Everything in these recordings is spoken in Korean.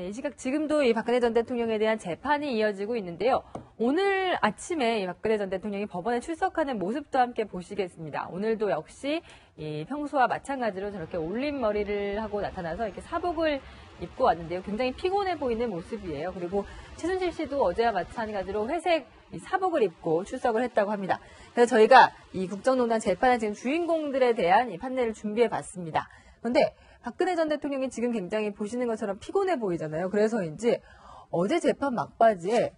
네, 이 시각 지금도 이 박근혜 전 대통령에 대한 재판이 이어지고 있는데요. 오늘 아침에 이 박근혜 전 대통령이 법원에 출석하는 모습도 함께 보시겠습니다. 오늘도 역시 이 평소와 마찬가지로 저렇게 올린 머리를 하고 나타나서 이렇게 사복을 입고 왔는데요. 굉장히 피곤해 보이는 모습이에요. 그리고 최순실 씨도 어제와 마찬가지로 회색 이 사복을 입고 출석을 했다고 합니다. 그래서 저희가 이 국정농단 재판의 지금 주인공들에 대한 이 판례를 준비해 봤습니다. 그런데 박근혜 전 대통령이 지금 굉장히 보시는 것처럼 피곤해 보이잖아요. 그래서인지 어제 재판 막바지에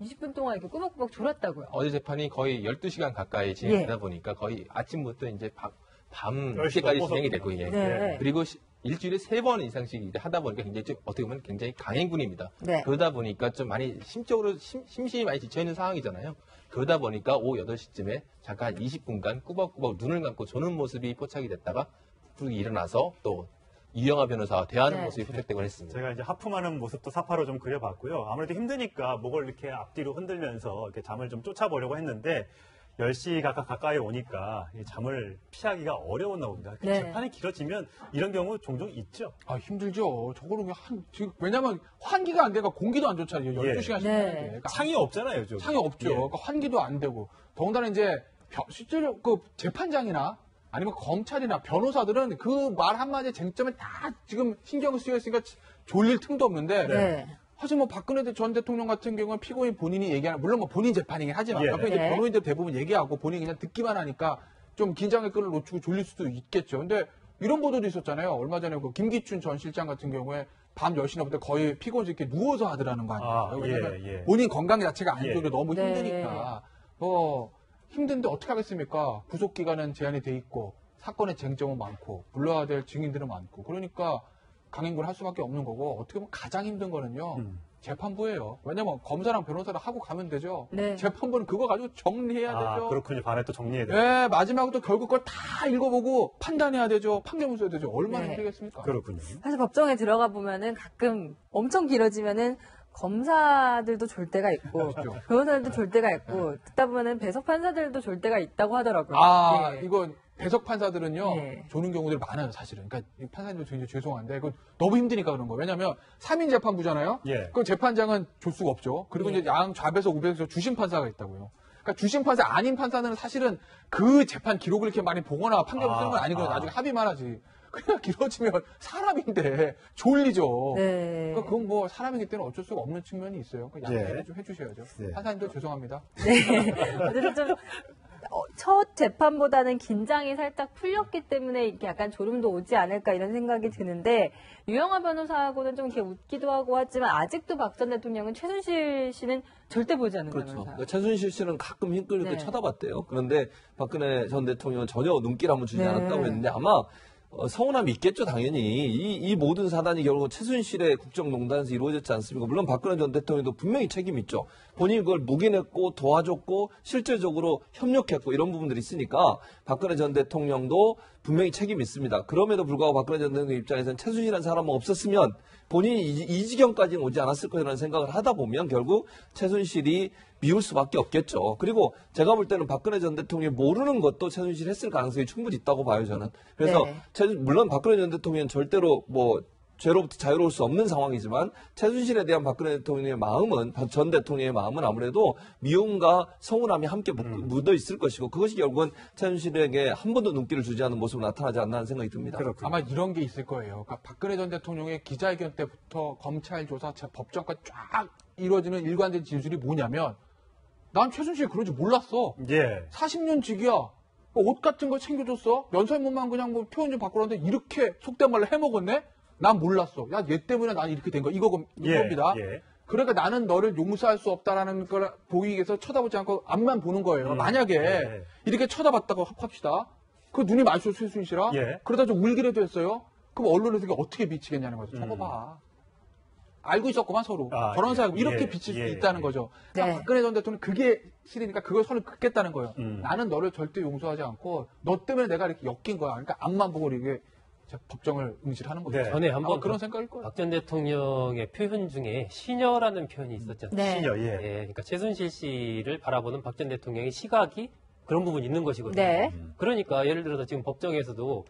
20분 동안 이렇게 꾸벅꾸벅 졸았다고요. 어제 재판이 거의 12시간 가까이 진행되다 보니까 거의 아침부터 이제 밤, 밤 10시 늦게까지 넘어서 진행이 됐고, 예. 네. 그리고 시- 일주일에 세 번 이상씩 이제 하다 보니까 굉장히 좀 어떻게 보면 굉장히 강행군입니다. 네. 그러다 보니까 좀 많이 심적으로 심, 심신이 많이 지쳐있는 상황이잖아요. 그러다 보니까 오후 8시쯤에 잠깐 20분간 꾸벅꾸벅 눈을 감고 조는 모습이 포착이 됐다가 쭉 일어나서 또 이영하 변호사와 대하는 네. 모습이 포착되곤 했습니다. 제가 이제 하품하는 모습도 사파로 좀 그려봤고요. 아무래도 힘드니까 목을 이렇게 앞뒤로 흔들면서 이렇게 잠을 좀 쫓아보려고 했는데 10시 가까 가까이 오니까 이 잠을 피하기가 어려웠나 봅니다. 네. 재판이 길어지면 이런 경우 종종 있죠. 아, 힘들죠. 저거는 한, 지금, 왜냐면 환기가 안 되고 공기도 안 좋잖아요. 예. 12시간씩 네. 하는데. 그러니까 창이 없잖아요, 요즘. 창이 없죠. 예. 그러니까 환기도 안 되고. 더군다나 이제, 벼- 실제로 그 재판장이나 아니면 검찰이나 변호사들은 그 말 한마디에 쟁점에 다 지금 신경을 쓰여 있으니까 졸릴 틈도 없는데. 네. 사실 뭐 박근혜 전 대통령 같은 경우는 피고인 본인이 얘기하는 물론 뭐 본인 재판이긴 하지만 예. 옆에 이제 네. 변호인들 대부분 얘기하고 본인이 그냥 듣기만 하니까 좀 긴장의 끈을 놓치고 졸릴 수도 있겠죠. 근데 이런 보도도 있었잖아요. 얼마 전에 그 김기춘 전 실장 같은 경우에 밤 10시나 부터 거의 피고인 이렇게 누워서 하더라는 거 아니에요. 아, 왜냐면 예, 예. 본인 건강 자체가 안 예. 좋고 너무 네. 힘드니까 뭐 힘든데 어떻게 하겠습니까? 구속 기간은 제한이 돼 있고 사건의 쟁점은 많고 불러야 될 증인들은 많고 그러니까 강행군을 할 수밖에 없는 거고 어떻게 보면 가장 힘든 거는요. 음. 재판부예요. 왜냐면 검사랑 변호사를 하고 가면 되죠. 네. 재판부는 그거 가지고 정리해야 아, 되죠. 그렇군요. 밤에 또 정리해야 돼요. 네, 마지막으로 또 결국 그걸 다 읽어보고 판단해야 되죠. 판결문 써야 되죠. 얼마나 네. 힘들겠습니까? 그렇군요. 사실 법정에 들어가 보면은 가끔 엄청 길어지면은 검사들도 졸 때가 있고 그렇죠. 변호사들도 졸 때가 있고 듣다 보면은 배석 판사들도 졸 때가 있다고 하더라고요. 아, 예. 이건 배석 판사들은요, 네. 조는 경우들이 많아요, 사실은. 그러니까 이 판사님도 굉장히 죄송한데, 그건 너무 힘드니까 그런 거예요. 왜냐면, 3인 재판부잖아요? 예. 그 재판장은 줄 수가 없죠. 그리고 예. 이제 양 좌배석, 우배석 주심 판사가 있다고요. 그러니까 주심 판사 아닌 판사는 사실은 그 재판 기록을 이렇게 많이 보거나 판결을 아, 쓰는 건 아니거든요. 아. 나중에 합의만 하지. 그냥 길어지면 사람인데 졸리죠. 네. 그러니까 그건 뭐 사람이기 때문에 어쩔 수가 없는 측면이 있어요. 그 양해를 예. 좀 해주셔야죠. 네. 판사님도 죄송합니다. 어쨌든 좀, 어, 첫 재판보다는 긴장이 살짝 풀렸기 때문에 이렇게 약간 졸음도 오지 않을까 이런 생각이 드는데, 유영하 변호사하고는 좀 이렇게 웃기도 하고 하지만 아직도 박 전 대통령은 최순실 씨는 절대 보지 않는 그렇죠. 그러니까 최순실 씨는 가끔 힘끌 때 네. 쳐다봤대요. 그런데 박근혜 전 대통령은 전혀 눈길 한번 주지 네. 않았다고 했는데 아마 어, 서운함이 있겠죠, 당연히. 이, 이 모든 사단이 결국 최순실의 국정농단에서 이루어졌지 않습니까? 물론 박근혜 전 대통령도 분명히 책임 있죠. 본인이 그걸 묵인했고 도와줬고 실질적으로 협력했고 이런 부분들이 있으니까 박근혜 전 대통령도 분명히 책임이 있습니다. 그럼에도 불구하고 박근혜 전 대통령 입장에서는 최순실이라는 사람은 없었으면 본인이 이, 이 지경까지는 오지 않았을 거라는 생각을 하다 보면 결국 최순실이 미울 수밖에 없겠죠. 그리고 제가 볼 때는 박근혜 전 대통령이 모르는 것도 최순실 했을 가능성이 충분히 있다고 봐요, 저는. 그래서 네. 최순- 물론 박근혜 전 대통령은 절대로 뭐 죄로부터 자유로울 수 없는 상황이지만 최순실에 대한 박근혜 대통령의 마음은 전 대통령의 마음은 아무래도 미움과 서운함이 함께 묻어 있을 것이고 그것이 결국은 최순실에게 한 번도 눈길을 주지 않는 모습으로 나타나지 않나 하는 생각이 듭니다. 그렇군요. 아마 이런 게 있을 거예요. 그러니까 박근혜 전 대통령의 기자회견 때부터 검찰 조사, 제 법정까지 쫙 이루어지는 일관된 진술이 뭐냐면 난 최순실 그런 줄 몰랐어. 예. 40년 직이야. 뭐옷 같은 거 챙겨줬어. 면설문만 그냥 뭐 표현 좀 바꾸라는데 이렇게 속된 말로 해먹었네? 난 몰랐어. 야, 얘 때문에 난 이렇게 된 거. 이거, 예. 이겁니다. 예. 그러니까 나는 너를 용서할 수 없다라는 걸 보이기 위해서 쳐다보지 않고 앞만 보는 거예요. 음. 만약에 예. 이렇게 쳐다봤다고 합시다. 그 눈이 마주쳐 최순 씨라 예. 그러다 좀 울기라도 했어요. 그럼 언론에서 이게 어떻게 비치겠냐는 거죠. 저거 음. 봐. 알고 있었구만 서로. 아, 저런 예. 사람 이렇게 예. 비칠 예. 수 있다는 예. 거죠. 그러니까 네. 박근혜 전 대통령 그게 싫으니까 그걸 선을 긋겠다는 거예요. 음. 나는 너를 절대 용서하지 않고 너 때문에 내가 이렇게 엮인 거야. 그러니까 앞만 보고 이게 법정을 응시하는 거죠. 네. 전에 한번 그런 생각일 거예요. 박 전 대통령의 표현 중에 시녀라는 표현이 않습니까? 네. 시녀, 예. 예, 그러니까 최순실 씨를 바라보는 박 전 대통령의 시각이 그런 부분이 있는 것이거든요. 네. 그러니까 예를 들어서 지금 법정에서도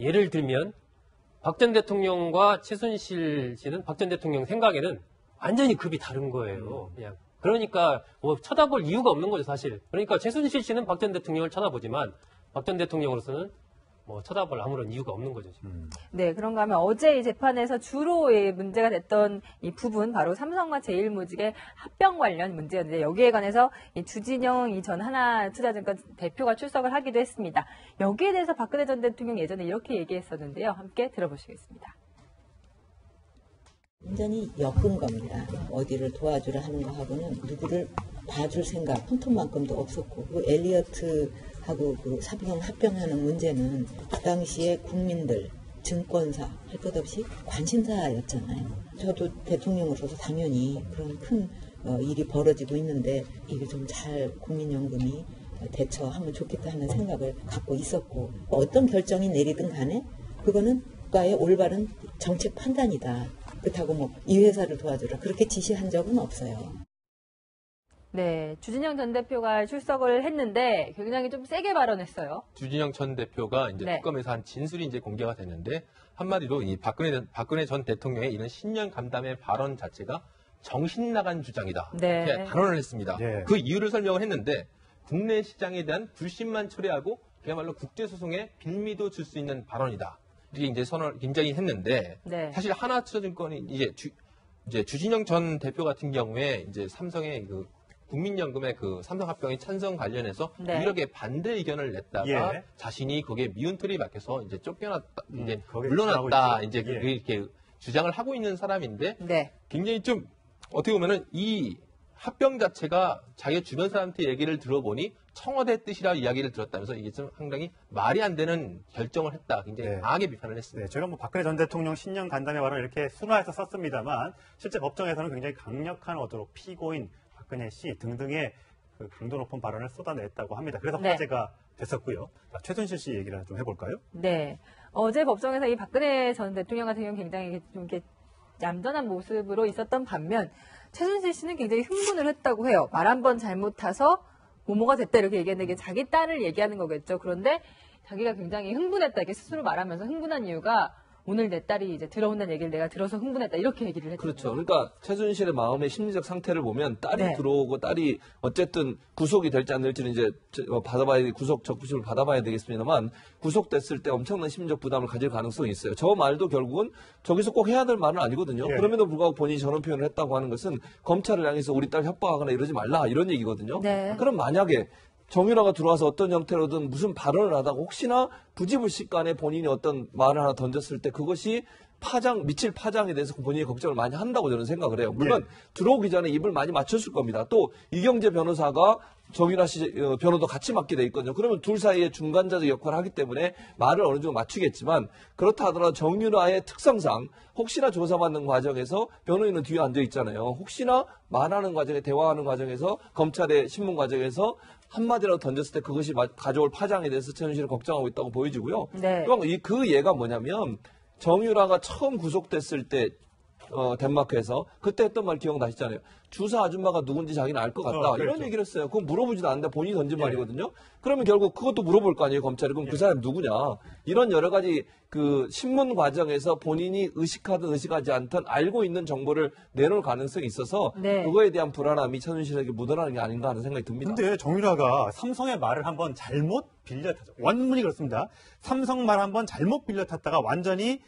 예를 들면 박 전 대통령과 최순실 씨는 박 전 대통령 생각에는 완전히 급이 다른 거예요. 그냥 그러니까 뭐 쳐다볼 이유가 없는 거죠 사실. 그러니까 최순실 씨는 박 전 대통령을 쳐다보지만 박 전 대통령으로서는 뭐 쳐다볼 아무런 이유가 없는 거죠. 지금. 네, 그런가 하면 어제 이 재판에서 주로 이 문제가 됐던 이 부분 바로 삼성과 제일모직의 합병 관련 문제였는데 여기에 관해서 이 주진영 이 전 하나 투자증권 대표가 출석을 하기도 했습니다. 여기에 대해서 박근혜 전 대통령 예전에 이렇게 얘기했었는데요. 함께 들어보시겠습니다. 완전히 엮은 겁니다. 어디를 도와주려 하는 거하고는 누구를 봐줄 생각 한 톤만큼도 없었고 그 엘리어트 하고 그 사병 합병하는 문제는 그 당시에 국민들 증권사 할 것 없이 관심사였잖아요. 저도 대통령으로서 당연히 그런 큰 어, 일이 벌어지고 있는데 이게 좀 잘 국민연금이 대처하면 좋겠다 하는 생각을 갖고 있었고 어떤 결정이 내리든 간에 그거는 국가의 올바른 정책 판단이다. 그렇다고 뭐 이 회사를 도와주라 그렇게 지시한 적은 없어요. 네, 주진영 전 대표가 출석을 했는데 굉장히 좀 세게 발언했어요. 주진영 전 대표가 이제 네. 특검에서 한 진술이 이제 공개가 됐는데 한마디로 이 박근혜 박근혜 전 대통령의 이런 신년 간담회 발언 자체가 정신 나간 주장이다. 네. 이렇게 단언을 했습니다. 예. 그 이유를 설명을 했는데 국내 시장에 대한 불신만 초래하고 그야말로 국제 소송에 빌미도 줄 수 있는 발언이다. 이렇게 이제 선언을 굉장히 했는데 네. 사실 하나투자증권이 이제 주 이제 주진영 전 대표 같은 경우에 이제 삼성의 그 국민연금의 그 삼성 합병의 찬성 관련해서 네. 유일하게 반대 의견을 냈다가 예. 자신이 거기에 미운 틀이 박혀서 이제 쫓겨났다, 음, 이제 거기에 물러났다, 이제 예. 이렇게 주장을 하고 있는 사람인데 네. 굉장히 좀 어떻게 보면은 이 합병 자체가 자기 주변 사람한테 얘기를 들어보니 청와대 뜻이라 이야기를 들었다면서 이게 좀 상당히 말이 안 되는 결정을 했다. 굉장히 네. 강하게 비판을 했습니다. 네, 제가 뭐 박근혜 전 대통령 신년 간담회 발언을 이렇게 순화해서 썼습니다만 실제 법정에서는 굉장히 강력한 어조로 피고인 박근혜 씨 등등의 그 강도 높은 발언을 쏟아냈다고 합니다. 그래서 네. 화제가 됐었고요. 자, 최순실 씨 얘기를 좀 해볼까요? 네. 어제 법정에서 이 박근혜 전 대통령 같은 경우는 굉장히 좀 이렇게 얌전한 모습으로 있었던 반면 최순실 씨는 굉장히 흥분을 했다고 해요. 말 한 번 잘못 타서 모모가 됐다 이렇게 얘기했는데 이게 자기 딸을 얘기하는 거겠죠. 그런데 자기가 굉장히 흥분했다 이렇게 스스로 말하면서 흥분한 이유가 오늘 내 딸이 이제 들어온다는 얘기를 내가 들어서 흥분했다 이렇게 얘기를 했죠. 그렇죠. 그러니까 최순실의 마음의 심리적 상태를 보면 딸이 네. 들어오고 딸이 어쨌든 구속이 될지 안 될지는 이제 저- 어, 받아봐야 구속 적부심을 받아봐야 되겠습니다만 구속됐을 때 엄청난 심리적 부담을 가질 가능성이 있어요. 저 말도 결국은 저기서 꼭 해야 될 말은 아니거든요. 예. 그럼에도 불구하고 본인이 저런 표현을 했다고 하는 것은 검찰을 향해서 우리 딸 협박하거나 이러지 말라 이런 얘기거든요. 네. 그럼 만약에 정유라가 들어와서 어떤 형태로든 무슨 발언을 하다가 혹시나 부지불식 간에 본인이 어떤 말을 하나 던졌을 때 그것이 파장 미칠 파장에 대해서 본인이 걱정을 많이 한다고 저는 생각을 해요. 물론 들어오기 전에 입을 많이 맞췄을 겁니다. 또 이경재 변호사가 정유라 씨 어, 변호도 같이 맡게 돼 있거든요. 그러면 둘 사이에 중간자적 역할을 하기 때문에 말을 어느 정도 맞추겠지만 그렇다 하더라도 정유라의 특성상 혹시나 조사받는 과정에서 변호인은 뒤에 앉아 있잖아요. 혹시나 말하는 과정에 대화하는 과정에서 검찰의 신문 과정에서 한마디라도 던졌을 때 그것이 마- 가져올 파장에 대해서 최순실은 걱정하고 있다고 보여지고요. 네. 그럼 이- 그 예가 뭐냐면 정유라가 처음 구속됐을 때 어, 덴마크에서 그때 했던 말 기억나시잖아요. 주사 아줌마가 누군지 자기는 알 것 같다. 어, 그렇죠. 이런 얘기를 했어요. 그건 물어보지도 않는데 본인이 던진 예. 말이거든요. 그러면 결국 그것도 물어볼 거 아니에요, 검찰이. 그럼 그 사람 누구냐. 이런 여러 가지 그 신문 과정에서 본인이 의식하든 의식하지 않든 알고 있는 정보를 내놓을 가능성이 있어서 네. 그거에 대한 불안함이 최순실에게 묻어나는 게 아닌가 하는 생각이 듭니다. 근데 정유라가 삼성의 말을 한번 잘못 빌려 탔죠. 원문이 그렇습니다. 삼성 말 한번 잘못 빌려 탔다가 완전히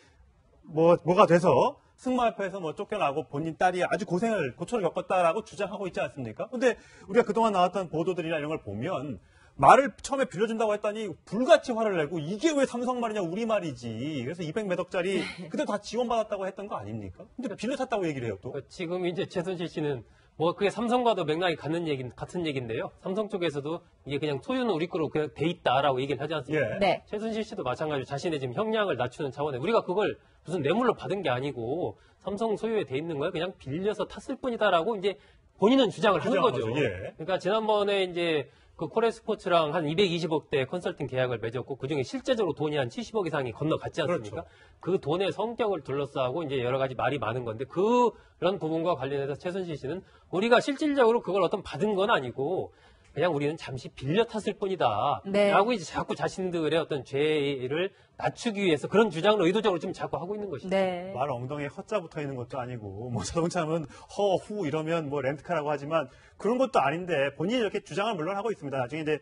뭐 뭐가 돼서 승마협회에서 뭐 쫓겨나고 본인 딸이 아주 고생을 고초를 겪었다라고 주장하고 있지 않습니까? 근데 우리가 그동안 나왔던 보도들이나 이런 걸 보면 말을 처음에 빌려준다고 했더니 불같이 화를 내고 이게 왜 삼성 말이냐 우리 말이지. 그래서 200몇 억짜리 그때 다 지원받았다고 했던 거 아닙니까? 근데 빌려 탔다고 얘기를 해요 또. 그 지금 이제 최순실 씨는 뭐 그게 삼성과도 맥락이 같는 얘기 같은 얘기인데요. 삼성 쪽에서도 이게 그냥 소유는 우리 거로 그냥 돼 있다라고 얘기를 하지 않습니까? 예. 네. 최순실 씨도 마찬가지로 자신의 지금 형량을 낮추는 차원에 우리가 그걸 무슨 뇌물로 받은 게 아니고 삼성 소유에 돼 있는 걸 그냥 빌려서 탔을 뿐이다라고 이제 본인은 주장을 하는 거죠. 거죠. 예. 그러니까 지난번에 이제 그 코레 스포츠랑 한 220억대 컨설팅 계약을 맺었고 그중에 실제적으로 돈이 한 70억 이상이 건너갔지 않습니까? 그렇죠. 그 돈의 성격을 둘러싸고 이제 여러 가지 말이 많은 건데 그런 부분과 관련해서 최순실 씨는 우리가 실질적으로 그걸 어떤 받은 건 아니고 그냥 우리는 잠시 빌려 탔을 뿐이다. 네. 라고 이제 자꾸 자신들의 어떤 죄를 낮추기 위해서 그런 주장을 의도적으로 지금 자꾸 하고 있는 것이죠. 네. 말 엉덩이에 허자 붙어 있는 것도 아니고 뭐 자동차면 허, 후 이러면 뭐 렌트카라고 하지만 그런 것도 아닌데 본인이 이렇게 주장을 물론 하고 있습니다. 나중에 이제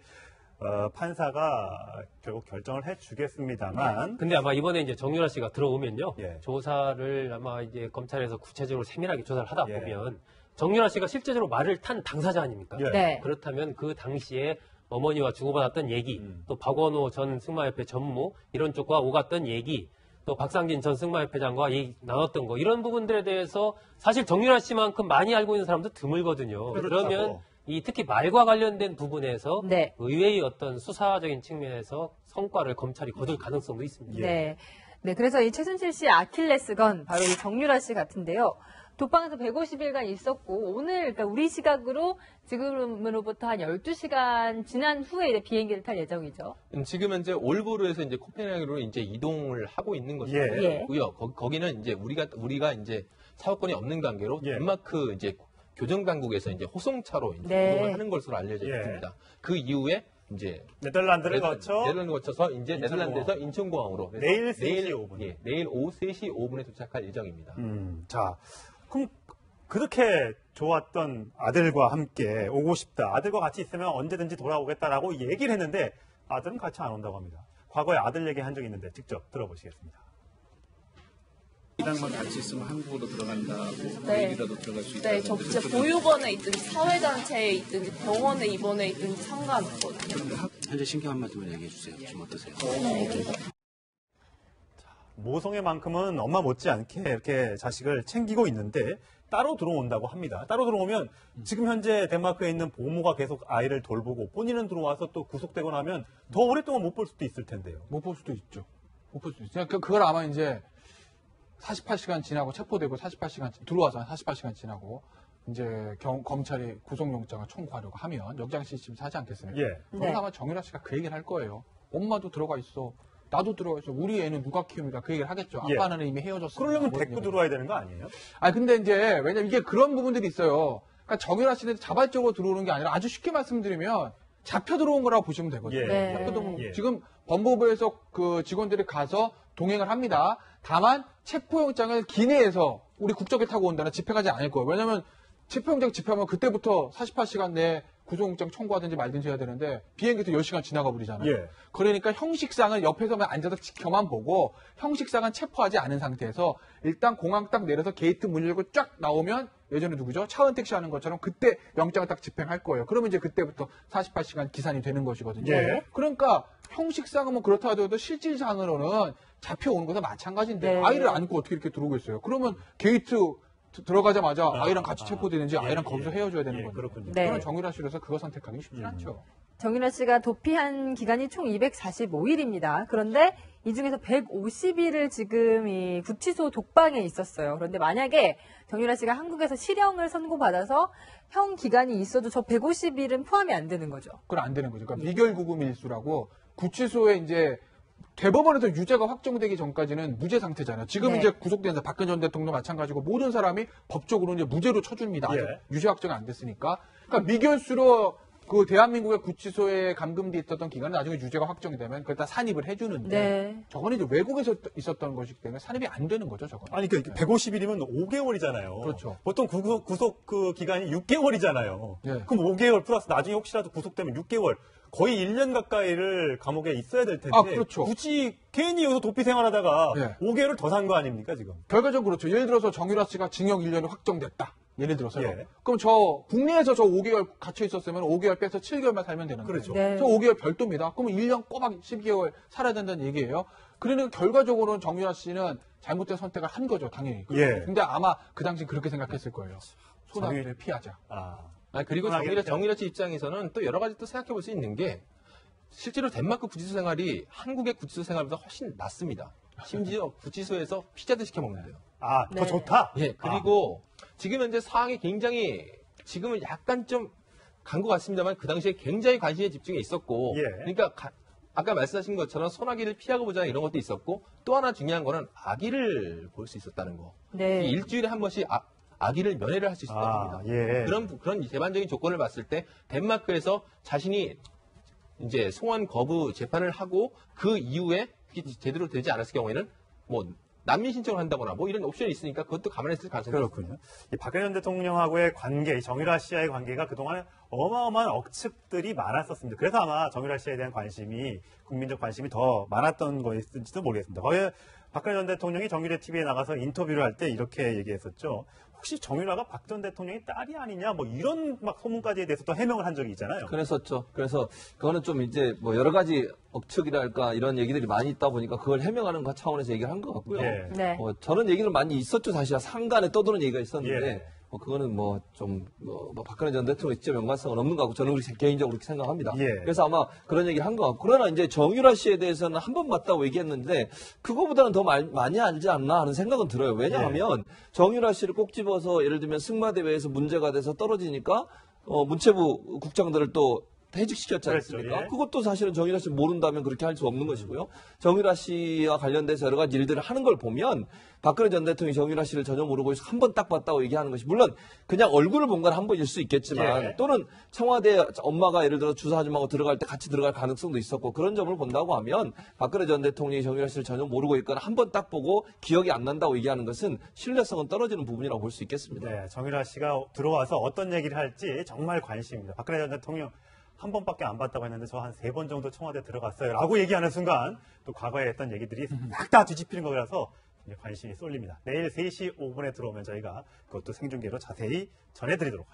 어, 판사가 결국 결정을 해 주겠습니다만 근데 아마 이번에 이제 정유라 씨가 들어오면요. 예. 조사를 아마 이제 검찰에서 구체적으로 세밀하게 조사를 하다 예. 보면 정유라 씨가 실제적으로 말을 탄 당사자 아닙니까? 예. 네. 그렇다면 그 당시에 어머니와 주고받았던 얘기, 음. 또 박원호 전 승마협회 전무 이런 쪽과 오갔던 얘기, 또 박상진 전 승마협회장과 얘기 나눴던 거 이런 부분들에 대해서 사실 정유라 씨만큼 많이 알고 있는 사람도 드물거든요. 그렇죠. 그러면 이 특히 말과 관련된 부분에서 네. 의외의 어떤 수사적인 측면에서 성과를 검찰이 거둘 가능성도 있습니다. 예. 네. 네, 그래서 이 최순실 씨 아킬레스건 바로 이 정유라 씨 같은데요. 독방에서 150일간 있었고 오늘 그러니까 우리 시각으로 지금으로부터 한 12시간 지난 후에 이제 비행기를 탈 예정이죠. 음, 지금 현재 올보르에서 이제 코펜하겐으로 이제 이동을 하고 있는 것이고요. 예. 거, 기는 이제 우리가 우리가 이제 사업권이 없는 관계로 예. 덴마크 이제 교정 당국에서 이제 호송차로 이제 네. 이동을 하는 것으로 알려져 예. 있습니다. 그 이후에 이제 네덜란드를 거쳐 네덜란드 거쳐서 이제 인천공항. 네덜란드에서 인천공항으로 내일 3시 5분. 예, 내일 오후 3시 5분에 도착할 예정입니다. 음, 자, 그럼 그렇게 좋았던 아들과 함께 오고 싶다. 아들과 같이 있으면 언제든지 돌아오겠다라고 얘기를 했는데 아들은 같이 안 온다고 합니다. 과거에 아들 얘기 한 적이 있는데 직접 들어보시겠습니다. 이랑만 같이 있으면 한국으로 들어간다고 네. 얘기라도 들어갈 수 있다. 네, 저 진짜 보육원에 있든지 사회단체에 있든지 병원에 입원해 있든지 상관없거든요. 현재 신경 한마디만 얘기해 주세요. 지금 어떠세요? 모성의 만큼은 엄마 못지않게 이렇게 자식을 챙기고 있는데 따로 들어온다고 합니다. 따로 들어오면 지금 현재 덴마크에 있는 보모가 계속 아이를 돌보고 본인은 들어와서 또 구속되고 나면 더 오랫동안 못 볼 수도 있을 텐데요. 못 볼 수도 있죠. 못 볼 수도 있죠. 그, 그걸 아마 이제 48시간 지나고 체포되고 48시간 들어와서 48시간 지나고 이제 경- 검찰이 구속영장을 청구하려고 하면 영장 시스템 사지 않겠습니까? 예. 네. 그럼 아마 정유라 씨가 그 얘기를 할 거예요. 엄마도 들어가 있어. 나도 들어가 있어. 우리 애는 누가 키웁니까? 그 얘기를 하겠죠. 예. 아빠는 이미 헤어졌어. 그러려면 뭐 데리고 들어와야 되는 거 아니에요? 아 근데 이제 왜냐면 이게 그런 부분들이 있어요. 그러니까 정유라 씨는 자발적으로 들어오는 게 아니라 아주 쉽게 말씀드리면 잡혀 들어온 거라고 보시면 되거든요. 예. 네. 예. 지금 법무부에서 그 직원들이 가서 동행을 합니다. 다만 체포영장을 기내에서 우리 국적에 타고 온다는 집행하지 않을 거예요. 왜냐하면 체포영장 집행하면 그때부터 48시간 내에 구속영장 청구하든지 말든지 해야 되는데 비행기도 10시간 지나가 버리잖아요. 예. 그러니까 형식상은 옆에서만 앉아서 지켜만 보고 형식상은 체포하지 않은 상태에서 일단 공항 딱 내려서 게이트 문 열고 쫙 나오면 예전에 누구죠? 차은택 씨 하는 것처럼 그때 영장을 딱 집행할 거예요. 그러면 이제 그때부터 48시간 기산이 되는 것이거든요. 예. 그러니까 형식상은 뭐 그렇다 하더라도 실질상으로는 잡혀오는 것과 마찬가지인데 네. 아이를 안고 어떻게 이렇게 들어오겠어요? 그러면 게이트 드- 들어가자마자 아, 아이랑 같이 아, 체포되는지 예, 아이랑 예. 거기서 헤어져야 되는 예, 거죠. 그렇군요. 네. 저는 정유라 씨로서 그거 선택하기 쉽지 음. 않죠. 정유라 씨가 도피한 기간이 총 245일입니다. 그런데 이 중에서 150일을 지금 이 구치소 독방에 있었어요. 그런데 만약에 정유라 씨가 한국에서 실형을 선고받아서 형 기간이 있어도 저 150일은 포함이 안 되는 거죠. 그건 안 되는 거죠. 그러니까 미결 구금 일수라고 구치소에 이제 대법원에서 유죄가 확정되기 전까지는 무죄 상태잖아요. 지금 네. 이제 구속된 사- 박근혜 전 대통령 마찬가지고 모든 사람이 법적으로 이제 무죄로 쳐줍니다. 예. 유죄 확정이 안 됐으니까. 그러니까 미결수로 그 대한민국의 구치소에 감금돼 있었던 기간은 나중에 유죄가 확정이 되면 그걸 다 산입을 해주는데 네. 저거는 이제 외국에서 있었던 것이기 때문에 산입이 안 되는 거죠, 저거. 아니, 그 150일이면 5개월이잖아요. 그렇죠. 보통 구속, 구속 그 기간이 6개월이잖아요. 예. 그럼 5개월 플러스 나중에 혹시라도 구속되면 6개월. 거의 1년 가까이를 감옥에 있어야 될 텐데. 아, 그렇죠. 굳이 괜히 여기서 도피 생활하다가 예. 5개월을 더 산 거 아닙니까, 지금? 결과적으로 그렇죠. 예를 들어서 정유라 씨가 징역 1년이 확정됐다. 예를 들어서요. 예. 그럼 저 국내에서 저 5개월 갇혀 있었으면 5개월 빼서 7개월만 살면 되는 거예요. 그렇죠. 네. 저 5개월 별도입니다. 그러면 1년 꼬박 12개월 살아야 된다는 얘기예요. 그러니까 결과적으로는 정유라 씨는 잘못된 선택을 한 거죠, 당연히. 예. 근데 아마 그 당시 그렇게 생각했을 거예요. 소나기를 피하자. 아. 아, 그리고 정유라. 정유라 씨 입장에서는 또 여러 가지 또 생각해 볼 수 있는 게 실제로 덴마크 구치소 생활이 한국의 구치소 생활보다 훨씬 낫습니다. 심지어 구치소에서 피자도 시켜 먹는데요. 아, 더 네. 좋다? 예, 그리고 지금 현재 상황이 굉장히 지금은 약간 좀 간 것 같습니다만 그 당시에 굉장히 관심에 집중해 있었고 예. 그러니까 가- 아까 말씀하신 것처럼 소나기를 피하고 보자 이런 것도 있었고 또 하나 중요한 거는 아기를 볼 수 있었다는 거. 네. 일주일에 한 번씩 아, 아기를 면회를 할 수 있었다고 아, 합니다. 예. 그런 그런 제반적인 조건을 봤을 때 덴마크에서 자신이 이제 송환 거부 재판을 하고 그 이후에 그게 제대로 되지 않았을 경우에는 뭐 난민 신청을 한다거나 뭐 이런 옵션이 있으니까 그것도 감안했을 가능성이 그렇군요. 이 박근혜 전 대통령하고의 관계, 이 정유라 씨와의 관계가 그동안 어마어마한 억측들이 많았었습니다. 그래서 아마 정유라 씨에 대한 관심이, 국민적 관심이 더 많았던 거였을지도 모르겠습니다. 거기에 박근혜 전 대통령이 정유라 TV에 나가서 인터뷰를 할 때 이렇게 얘기했었죠. 혹시 정유라가 박 전 대통령의 딸이 아니냐, 뭐 이런 막 소문까지에 대해서 또 해명을 한 적이 있잖아요. 그랬었죠. 그래서 그거는 좀 이제 뭐 여러 가지 억측이랄까 이런 얘기들이 많이 있다 보니까 그걸 해명하는 것 차원에서 얘기를 한 것 같고요. 예. 네. 뭐 저런 얘기는 많이 있었죠. 사실 상간에 떠도는 얘기가 있었는데 예. 뭐 그거는 뭐 좀 뭐, 뭐 박근혜 전 대통령 직접 연관성은 없는 것 같고 저는 그렇게 개인적으로 그렇게 생각합니다. 예. 그래서 아마 그런 얘기를 한 것 같고 그러나 이제 정유라 씨에 대해서는 한 번 봤다고 얘기했는데 그거보다는 더 말- 많이 알지 않나 하는 생각은 들어요. 왜냐하면 정유라 씨를 꼭 집어서 예를 들면 승마 대회에서 문제가 돼서 떨어지니까 어, 문체부 국장들을 또 퇴직시켰지 그랬죠, 않습니까? 예. 그것도 사실은 정유라 씨 모른다면 그렇게 할 수 없는 것이고요. 정유라 씨와 관련돼서 여러 가지 일들을 하는 걸 보면 박근혜 전 대통령이 정유라 씨를 전혀 모르고 한 번 딱 봤다고 얘기하는 것이 물론 그냥 얼굴을 본 건 한 번일 수 있겠지만 예. 또는 청와대 엄마가 예를 들어 주사 아줌마하고 들어갈 때 같이 들어갈 가능성도 있었고 그런 점을 본다고 하면 박근혜 전 대통령이 정유라 씨를 전혀 모르고 있거나 한 번 딱 보고 기억이 안 난다고 얘기하는 것은 신뢰성은 떨어지는 부분이라고 볼 수 있겠습니다. 네, 정유라 씨가 들어와서 어떤 얘기를 할지 정말 관심입니다. 박근혜 전 대통령 한 번밖에 안 봤다고 했는데 저 한 세 번 정도 청와대 들어갔어요. 라고 얘기하는 순간 또 과거에 했던 얘기들이 싹 다 뒤집히는 거라서 관심이 쏠립니다. 내일 3시 5분에 들어오면 저희가 그것도 생중계로 자세히 전해드리도록